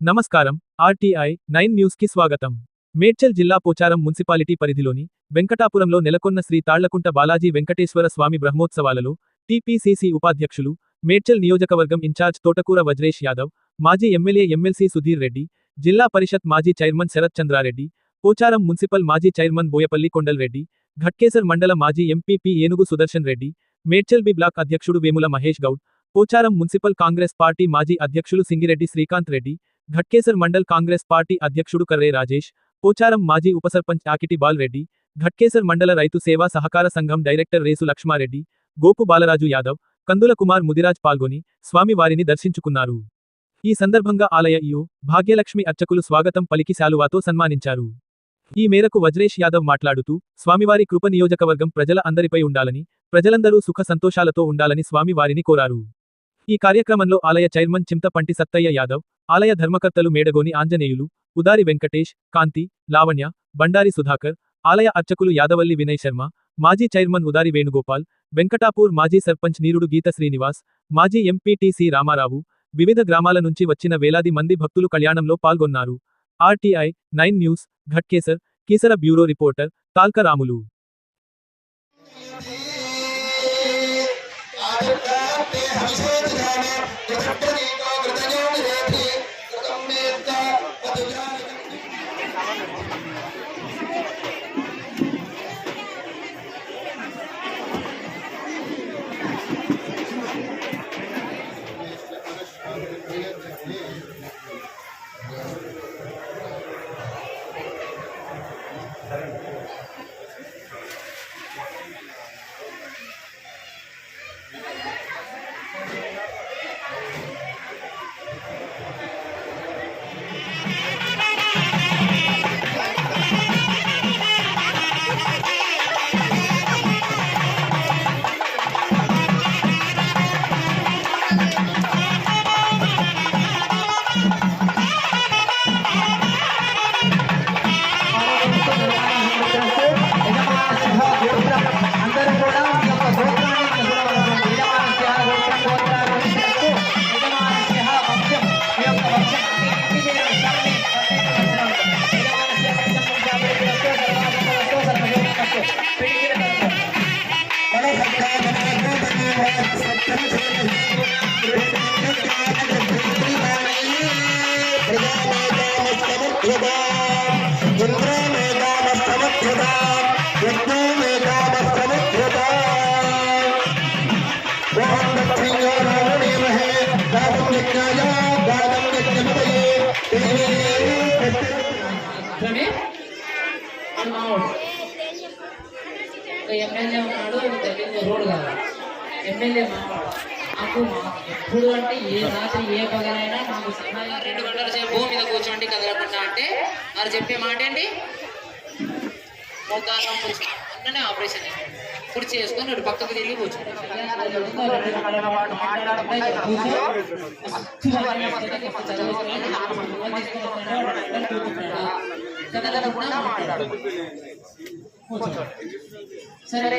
నమస్కారం RTI nine న్యూస్కి స్వాగతం. మేడ్చల్ జిల్లా పోచారం మున్సిపాలిటీ పరిధిలోని వెంకటాపురంలో నెలకొన్న శ్రీ తాళ్ళకుంట బాలాజీ వెంకటేశ్వర స్వామి బ్రహ్మోత్సవాలలో టీపీసీసీ ఉపాధ్యక్షులు మేడ్చల్ నియోజకవర్గం ఇన్ఛార్జ్ తోటకూర వజ్రేష్ యాదవ్ మాజీ ఎమ్మెల్యే ఎమ్మెల్సీ సుధీర్ రెడ్డి జిల్లా పరిషత్ మాజీ చైర్మన్ శరత్ చంద్రారెడ్డి పోచారం మున్సిపల్ మాజీ చైర్మన్ బోయపల్లి కొండల్ రెడ్డి ఘట్కేసర్ మండల మాజీ MPP Enugu Sudarshan Reddy Medchal B block అధ్యక్షుడు వేముల మహేష్ గౌడ్ పోచారం మున్సిపల్ కాంగ్రెస్ పార్టీ మాజీ అధ్యక్షులు సింగిరెడ్డి శ్రీకాంత్ రెడ్డి ఘట్కేసర్ మండల్ కాంగ్రెస్ పార్టీ అధ్యక్షుడు కర్రే రాజేష్ పోచారం మాజీ ఉపసర్పంచ్ ఆకిటి బాల్రెడ్డి ఘట్కేసర్ మండల రైతు సేవా సహకార సంఘం డైరెక్టర్ రేసు లక్ష్మారెడ్డి గోపు బాలరాజు యాదవ్ కందుల కుమార్ ముదిరాజ్ పాల్గొని స్వామివారిని దర్శించుకున్నారు. ఈ సందర్భంగా ఆలయ ఇయో భాగ్యలక్ష్మి అర్చకులు స్వాగతం పలికి శాలువాతో సన్మానించారు. ఈ మేరకు వజ్రేష్ యాదవ్ మాట్లాడుతూ స్వామివారి కృప నియోజకవర్గం ప్రజల అందరిపై ఉండాలని ప్రజలందరూ సుఖ సంతోషాలతో ఉండాలని స్వామివారిని కోరారు. ఈ కార్యక్రమంలో ఆలయ చైర్మన్ చింతపంటి సత్తయ్య యాదవ్ ఆలయ ధర్మకర్తలు మేడగోని ఆంజనేయులు ఉదారి వెంకటేష్ కాంతి లావణ్య బండారి సుధాకర్ ఆలయ అర్చకులు యాదవల్లి వినయ్ శర్మ మాజీ చైర్మన్ ఉదారి వేణుగోపాల్ వెంకటాపూర్ మాజీ సర్పంచ్ నీరుడు గీత శ్రీనివాస్ మాజీ ఎంపీటీసీ రామారావు వివిధ గ్రామాల నుంచి వచ్చిన వేలాది మంది భక్తులు కళ్యాణంలో పాల్గొన్నారు. RTI nine news Ghatkesar Keesara bureau reporter Talkaramulu. Ramulu ধরেন మావాడు ఎమ్మెల్యే ఉన్నాడు తెలియదు రోడ్ కాదు. ఎమ్మెల్యే మావాడు నాకు ఎప్పుడు అంటే ఏ రాత్రి ఏ పగలైనా నాకు సహాయం రెండు గంటల సేపు భూమి మీద కూర్చోండి కదలకుండా అంటే వారు చెప్పే మాట ఏంటి? మోకాళ్ళ ఆపరేషన్ అయింది ఆపరేషన్ చేసుకొని ఇటు పక్కకు తిరిగి మాట్లాడకుండా మాట్లాడు సరే.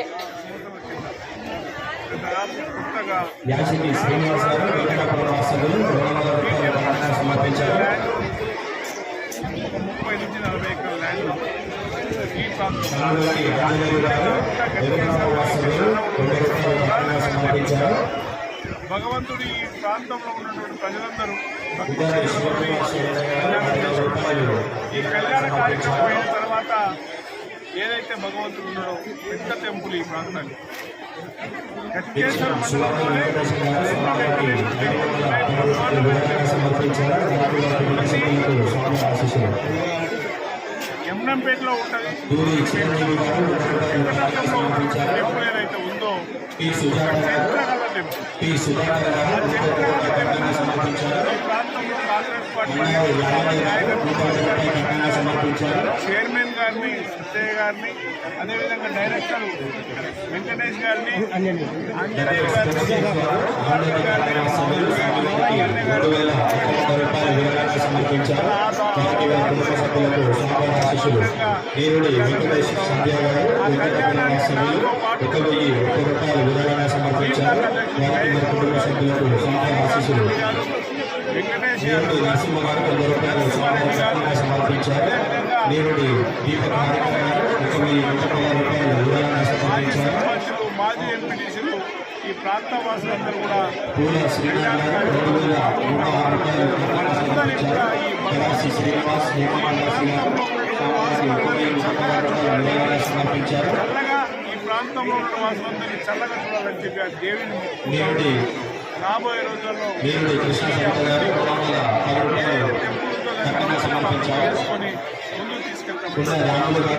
యాసిని శ్రీనివాసరావు వెంకటపురం వాస్తవులు రెండు వందల రూపాయల సమర్పించారు. ముప్పై నుంచి నలభై ఎకరాల ల్యాండ్ ఈ భగవంతుడి ఈ ప్రాంతంలో ఉన్నటువంటి ప్రజలందరూ ఈ కళ్యాణ కార్యక్రమం అయిన తర్వాత ఏదైతే భగవంతుడు ఉన్నాడో పెద్ద టెంపుల్ ఈ ప్రాంతానికి. యమునంపేటలో ఉంటుంది. టెంపుల్ ఏదైతే ఉందో టెంపుల్ గారు చైర్మన్ గారిని సత్యయ్య గారిని అదేవిధంగా డైరెక్టర్ వెంకటేష్ గారిని ఆంజనేయ గారిని ఆంధ్రప్రదేశ్ గారి సభ్యులు స్వామివారికి మూడు వేల ఒక వంద రూపాయల విరాళాన్ని సమర్పించారు వారికి వారి కుటుంబ సభ్యులకు స్వామి ఆశీస్సులు ఈరుడి వెంకటేష్ సంధ్య గారు వెంకటపురం సభ్యులు ఒక వెయ్యి ఒక్క రూపాయల విరాళాన్ని సమర్పించారు వారికి వారి కుటుంబ సభ్యులకు స్వామి ఆశీస్సులు వెంకటేష్ నేరుడి నరసింహ గారు వంద రూపాయలు స్వామివారి సన్నిధిలో నేరుడి దీపక్ సర్పంచులు మాజీ ఎంపీటీసీలు ఈ ప్రాంత వాసులందరూ కూడా పూల శ్రీనాథ్ గారు రెండు శ్రీనివాస్ హేమమాలాసి గారు చల్లగా ఈ ప్రాంతంలో ఉన్న వాసులందరినీ చల్లగా చూడాలని చెప్పి ఆ దేవిని రాబోయే రోజుల్లో ముందుకు